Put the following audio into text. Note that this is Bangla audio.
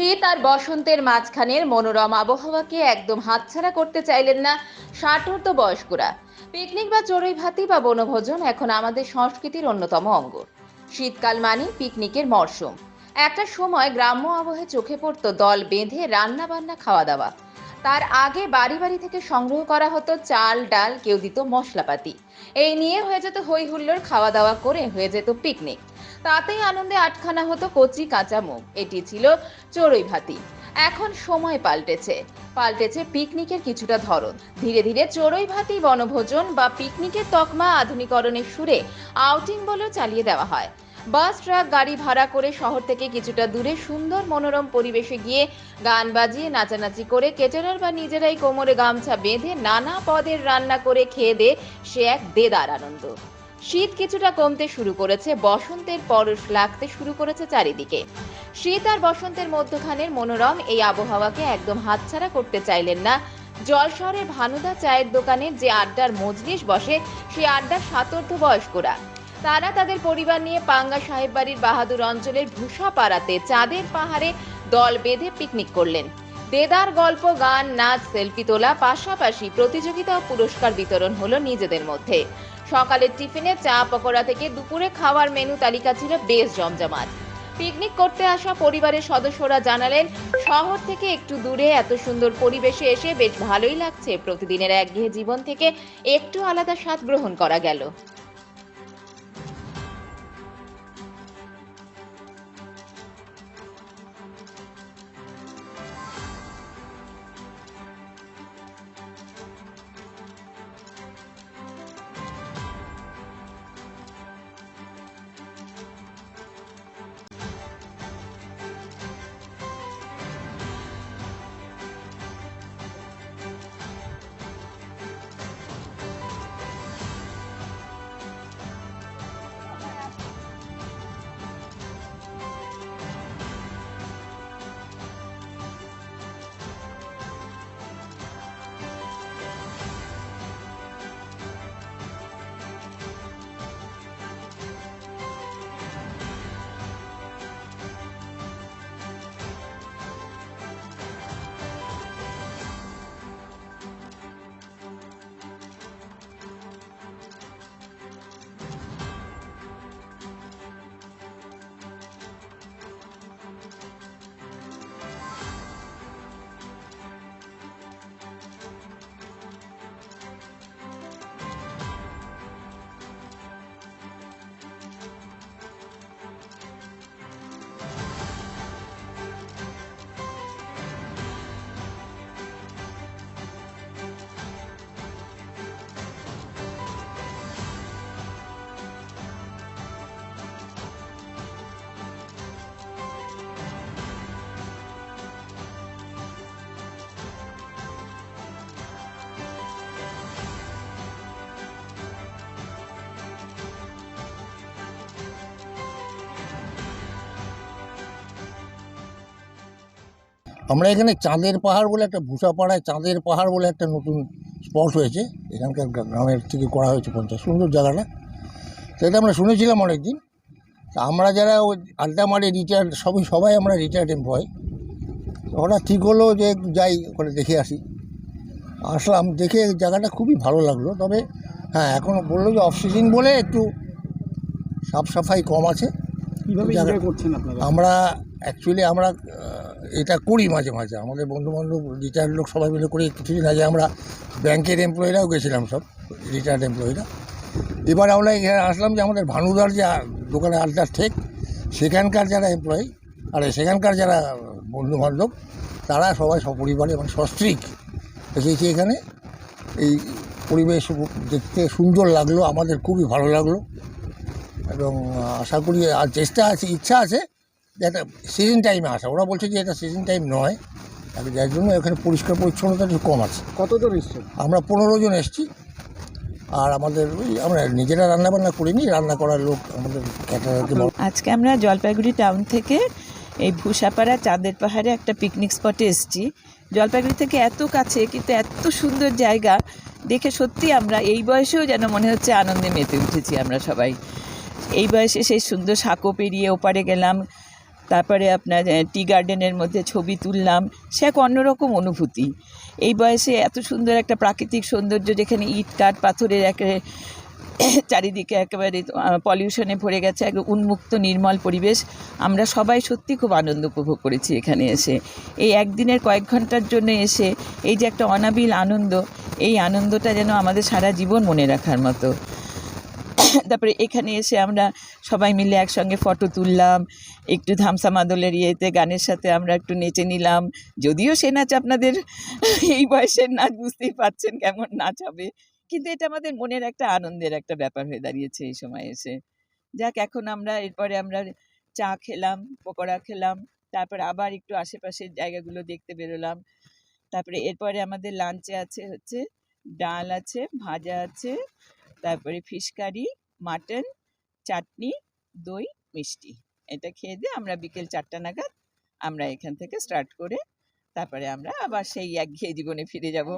শীত আর বসন্তের মাঝখানের মনোরম আবহাওয়াকে একদম হাতছাড়া করতে চাইলেন না ষাটোর্ধ বয়স্করা। পিকনিক বা চড়ুই ভাতি বা বনভোজন এখন আমাদের সংস্কৃতির অন্যতম অঙ্গ। শীতকাল মানে পিকনিকের মরশুম। একটা সময় গ্রাম্য আবহে চোখে পড়ত দল বেঁধে রান্না বান্না খাওয়া দাওয়া তার আগে বাড়ি বাড়ি থেকে সংগ্রহ করা হতো চাল, ডাল, কেউ দিত মশলাপাতি। এই নিয়ে হয়ে যেত হই হুল্লোড় খাওয়া দাওয়া করে হয়ে যেত পিকনিক। তাতেই আনন্দে আটখানা হতো কচি কাঁচা মুখ এটি ছিল চড়ুই ভাতি। এখন সময় পাল্টেছে। পাল্টেছে পিকনিকের কিছুটা ধরন। ধীরে ধীরে চড়ুই ভাতি বনভোজন বা পিকনিকের তকমা আধুনিকরণের সুরে আউটিং বলেও চালিয়ে দেওয়া হয়। বাস, ট্রাক, গাড়ি ভাড়া করে শহর থেকে কিছুটা দূরে সুন্দর মনোরম পরিবেশে গিয়ে গান বাজিয়ে নাচানাচি করে কেটারার বা নিজেরাই কোমরে গামছা বেঁধে নানা পদের রান্না করে খেয়ে দে সে এক দেদার আনন্দ। শীত কিছুটা কমতে শুরু করেছে, বসন্তের পরশ লাগতে শুরু করেছে চারিদিকে। শীত আর বসন্তের মধ্যখানের মনোরম এই আবহাওয়াকে একদম হাতছাড়া করতে চাইলেন না। জলশহরের ভানুদা চায়ের দোকানে যে আড্ডার মজলিস বসে, সেই আড্ডার সাতর্ধ বয়স্করা তারা তাদের পরিবার নিয়ে পাঙ্গা সাহেব বাড়ির বাহাদুর অঞ্চলের ভূষা পাড়াতে চাঁদের পাহাড়ে দল বেঁধে পিকনিক করলেন। দেদার গল্প, গান, নাচ, সেলফি তোলা, পাশাপাশি প্রতিযোগিতা ও পুরস্কার বিতরণ হলো নিজেদের মধ্যে। সকালের টিফিনে চা পকোড়া থেকে দুপুরে খাওয়ার মেনু তালিকা ছিল বেশ জমজমাট। পিকনিক করতে আসা পরিবারের সদস্যরা জানালেন, শহর থেকে একটু দূরে এত সুন্দর পরিবেশে এসে বেশ ভালোই লাগছে। প্রতিদিনের একঘেয়ে জীবন থেকে একটু আলাদা স্বাদ গ্রহণ করা গেল। আমরা এখানে চাঁদের পাহাড় বলে একটা ভূষাপাড়ায় চাঁদের পাহাড় বলে একটা নতুন স্পট হয়েছে। এখানকার গ্রামের থেকে করা হয়েছে পঞ্চায়েত সুন্দর জায়গাটা। সেটা আমরা শুনেছিলাম অনেক দিন তা আমরা যারা ওই আড্ডা মারি রিটায়ার্ড সবই সবাই আমরা রিটায়ার্ড এমপ্লয় হঠাৎ ঠিক হলো যে যাই ওখানে দেখে আসি। আসলাম দেখে জায়গাটা খুবই ভালো লাগল। তবে হ্যাঁ এখন বলল যে অফ সিজন বলে একটু সাফ সাফাই কম আছে। কীভাবে আমরা অ্যাকচুয়ালি আমরা এটা করি মাঝে মাঝে। আমাদের বন্ধু বান্ধব রিটায়ার্ড লোক সবাই মিলে করি। কিছুদিন আগে আমরা ব্যাংকের এমপ্লয়িরাও গেছিলাম সব রিটায়ার্ড এমপ্লয়িরা এবার আমরা এখানে আসলাম যে আমাদের ভানুদার যে দোকানে আড্ডা ঠেক, সেখানকার যারা এমপ্লয়ি আর সেখানকার যারা বন্ধু বান্ধব তারা সবাই সপরিবারে এবং সস্ত্রীক। এসেছি এখানে। এই পরিবেশ দেখতে সুন্দর লাগল, আমাদের খুবই ভালো লাগল। এবং আশা করি আর চেষ্টা আছে, ইচ্ছা আছে একটা সিজন টাইমে আসা। ওরা বলছে যে এটা সিজন টাইম নয়। আর যার জন্য এখানে পরিষ্কার পরিচ্ছন্নতা একটু কম আছে। কতজন এসছেন? আমরা পনেরো জন এসছি। আর আমাদের ওই আমরা নিজেরা রান্না বান্না করিনি রান্না করার লোক আমাদের ক্যাটারারকে আজকে আমরা জলপাইগুড়ি টাউন থেকে এই ভূষাপাড়া চাঁদের পাহাড়ে একটা পিকনিক স্পটে এসেছি। জলপাইগুড়ি থেকে এত কাছে কিন্তু এত সুন্দর জায়গা। দেখে সত্যি আমরা এই বয়সেও যেন মনে হচ্ছে আনন্দে মেতে উঠেছি আমরা সবাই। এই বয়সে সেই সুন্দর সাঁকো পেরিয়ে ওপারে গেলাম। তারপরে আপনার টি গার্ডেনের মধ্যে ছবি তুললাম। সে এক অন্যরকম অনুভূতি। এই বয়সে এত সুন্দর একটা প্রাকৃতিক সৌন্দর্য যেখানে ইট, কাঠ, পাথরের একেবারে চারিদিকে একেবারে পলিউশনে ভরে গেছে, এক উন্মুক্ত, নির্মল পরিবেশ। আমরা সবাই সত্যি খুব আনন্দ উপভোগ করেছি এখানে এসে। এই একদিনের কয়েক ঘণ্টার জন্য এসে এই যে একটা অনাবিল আনন্দ, এই আনন্দটা যেন আমাদের সারা জীবন মনে রাখার মতো। তারপরে এখানে এসে আমরা সবাই মিলে একসঙ্গে ফটো তুললাম, একটু ধামসা মাদলের ইয়েতে গানের সাথে আমরা একটু নেচে নিলাম। যদিও সে নাচ আপনাদের এই বয়সের নাচ বুঝতেই পারছেন কেমন নাচ হবে। কিন্তু এটা আমাদের মনের একটা আনন্দের একটা ব্যাপার হয়ে দাঁড়িয়েছে এই সময় এসে। যাক, এখন আমরা এরপরে আমরা চা খেলাম, পকোড়া খেলাম, তারপর আবার একটু আশেপাশের জায়গাগুলো দেখতে বেরোলাম। তারপরে এরপরে আমাদের লাঞ্চে আছে হচ্ছে ডাল আছে, ভাজা আছে, তারপরে ফিশ কারি মাটন, চাটনি, দই, মিষ্টি। এটা খেয়ে দিয়ে আমরা বিকেল চারটা নাগাদ আমরা এখান থেকে স্টার্ট করে তারপরে আমরা আবার সেই একঘেয়ে জীবনে ফিরে যাব।